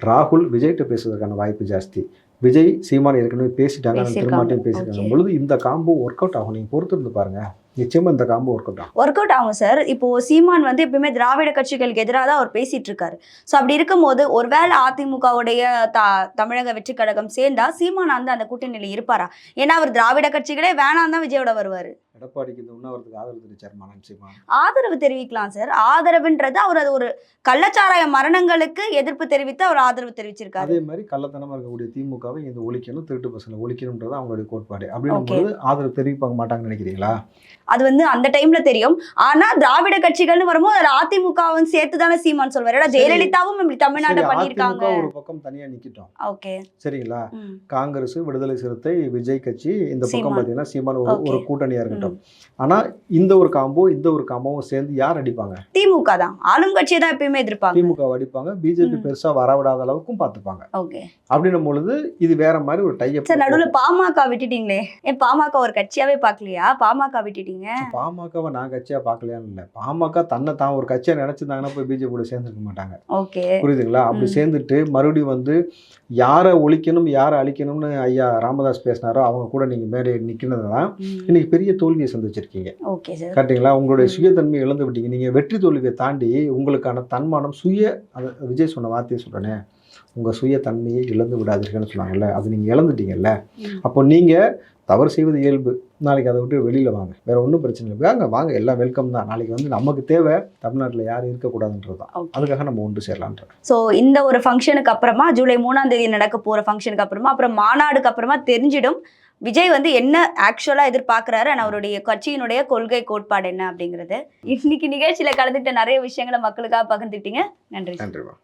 ராகுல் விஜய்கிட்ட பேசுவதற்கான வாய்ப்பு ஜாஸ்தி. விஜய் சீமான் ஏற்கனவே பேசிட்டாங்க. திருமாட்டையும் Okay. பொழுது இந்த காம்போ ஒர்க் அவுட் ஆகும். நீங்கள் பொறுத்து இருந்து பாருங்க. நிச்சயமா இந்த காம்போ ஒர்க் அவுட் ஆகும். ஒர்க் அவுட் ஆகும் சார் இப்போ சீமான் வந்து எப்பயுமே திராவிட கட்சிகளுக்கு எதிராக தான் அவர் பேசிட்டு இருக்காரு. ஸோ அப்படி இருக்கும்போது ஒருவேளை அதிமுகவுடைய த தமிழக வெற்றி கழகம் சேர்ந்தா சீமான் வந்து அந்த கூட்டணியில் இருப்பாரா? ஏன்னா அவர் திராவிட கட்சிகளே வேணாம் தான் விஜயோட வருவாரு. எடப்பாடிக்கு இந்த உண்ணாவிரத்துக்கு ஆதரவு தெரிவிச்சார் மாணவன் சீமான் ஆதரவு தெரிவிக்கலாம் சார். ஆதரவுன்றது அவர் அது ஒரு கள்ளச்சாராய மரணங்களுக்கு எதிர்ப்பு தெரிவித்து அவர் ஆதரவு தெரிவிச்சிருக்காரு. அதே மாதிரி கள்ளத்தனமாக இருக்கக்கூடிய திமுகவை இந்த ஒழிக்கணும் திருட்டு பசங்களை ஒழிக்கணுன்றது அவங்களுடைய கோட்பாடு. அப்படின்னும் பொழுது ஆதரவு தெரிவிப்பாங்க மாட்டாங்கன்னு நினைக்கிறீங்களா? அது வந்து அந்த டைம்ல தெரியும். ஆனா திராவிட கட்சிகள்னு வரும்போது அதுல அதிமுகவும் சேர்த்து தானே சீமான் சொல்வாரு. ஏன்னா. ஜெயலலிதாவும் இப்படி தமிழ்நாட்டை பண்ணியிருக்காங்க. ஒரு பக்கம் தனியா நிக்கட்டும். ஓகே. சரிங்களா? காங்கிரஸ் விடுதலை சிறுத்தை விஜய் கட்சி இந்த பக்கம் சீமான். பார்த்தீங்கன்னா சீமான். ஒரு கூட்டணியா இருக்கட்டும். ஆனா இந்த ஒரு காம்போ இந்த ஒரு காம்போவும் சேர்ந்து யார் அடிப்பாங்க? திமுக தான். ஆளும் கட்சியை தான் எப்பயுமே எதிர்ப்பாங்க. திமுக அடிப்பாங்க. பிஜேபி. பெருசா வரவிடாத அளவுக்கும் பார்த்துப்பாங்க. ஓகே. அப்படின்னும் பொழுது இது வேற மாதிரி ஒரு டைப் சார் நடுவுல பாமக விட்டுட்டீங்களே. ஏன் பாமக ஒரு கட்சியாவே பார்க்கலையா? பாமக விட்டுட்டீங்க. பாமகவை நான் கட்சியா பார்க்கலையான்னு இல்லை. பாமக தன்னை தான் ஒரு கட்சியா நினைச்சிருந்தாங்கன்னா போய் பிஜேபி கூட சேர்ந்துருக்க மாட்டாங்க. ஓகே. புரியுதுங்களா? அப்படி. சேர்ந்துட்டு மறுபடியும் வந்து யாரை ஒழிக்கணும் யாரை அழிக்கணும்னு ஐயா ராமதாஸ் பேசினாரோ அவங்க கூட நீங்க மேலே நிற்கிறது தான் இன்னைக்கு பெரிய தோல்வியை சந்திச்சிருக்கீங்க. ஓகே சார் கரெக்டுங்களா உங்களுடைய ம். சுயதன்மையை இழந்து விட்டீங்க. நீங்க வெற்றி தோல்வியை தாண்டி உங்களுக்கான தன்மானம் சுய அது விஜய் சொன்ன வார்த்தையை சொல்றேனே. உங்க சுய தன்மையை இழந்து விடாதீர்கள்னு சொன்னாங்கல்ல அது நீங்க இழந்துட்டீங்கல்ல. அப்போ நீங்க தவறு செய்வது இயல்பு. நாளைக்கு அதை விட்டு வெளியில வாங்க. வேற ஒன்றும் பிரச்சனை இல்லை. வாங்க வாங்க எல்லாம் வெல்கம் தான். நாளைக்கு வந்து நமக்கு தேவை தமிழ்நாட்டில் யாரும் இருக்கக்கூடாதுன்றது தான். அதுக்காக நம்ம ஒன்று சேரலான்ற ஸோ இந்த ஒரு ஃபங்க்ஷனுக்கு அப்புறமா ஜூலை மூணாம் தேதி நடக்க போற ஃபங்க்ஷனுக்கு அப்புறமா அப்புறம் மாநாடுக்கு அப்புறமா தெரிஞ்சிடும். விஜய் வந்து என்ன ஆக்சுவலா எதிர்பார்க்குறாரு and அவருடைய கட்சியினுடைய கொள்கை கோட்பாடு என்ன அப்படிங்கிறது. இன்னைக்கு நிகழ்ச்சியில கலந்துட்ட நிறைய விஷயங்களை மக்களுக்காக பகிர்ந்துட்டீங்க நன்றி. நன்றிவா